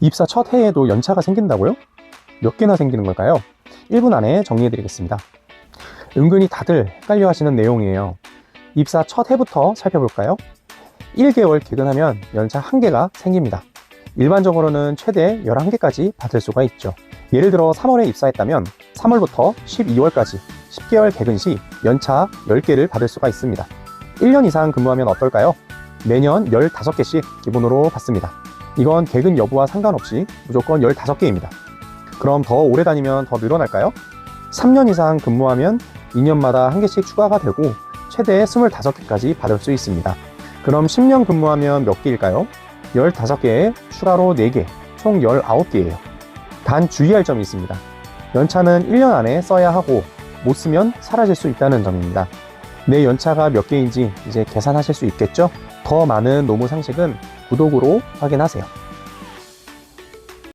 입사 첫 해에도 연차가 생긴다고요? 몇 개나 생기는 걸까요? 1분 안에 정리해 드리겠습니다. 은근히 다들 헷갈려 하시는 내용이에요. 입사 첫 해부터 살펴볼까요? 1개월 개근하면 연차 1개가 생깁니다. 일반적으로는 최대 11개까지 받을 수가 있죠. 예를 들어 3월에 입사했다면 3월부터 12월까지 10개월 개근 시 연차 10개를 받을 수가 있습니다. 1년 이상 근무하면 어떨까요? 매년 15개씩 기본으로 받습니다. 이건 개근 여부와 상관없이 무조건 15개입니다. 그럼 더 오래 다니면 더 늘어날까요? 3년 이상 근무하면 2년마다 한 개씩 추가가 되고 최대 25개까지 받을 수 있습니다. 그럼 10년 근무하면 몇 개일까요? 15개에 추가로 4개, 총 19개예요. 단 주의할 점이 있습니다. 연차는 1년 안에 써야 하고 못 쓰면 사라질 수 있다는 점입니다. 내 연차가 몇 개인지 이제 계산하실 수 있겠죠? 더 많은 노무 상식은 구독으로 확인하세요.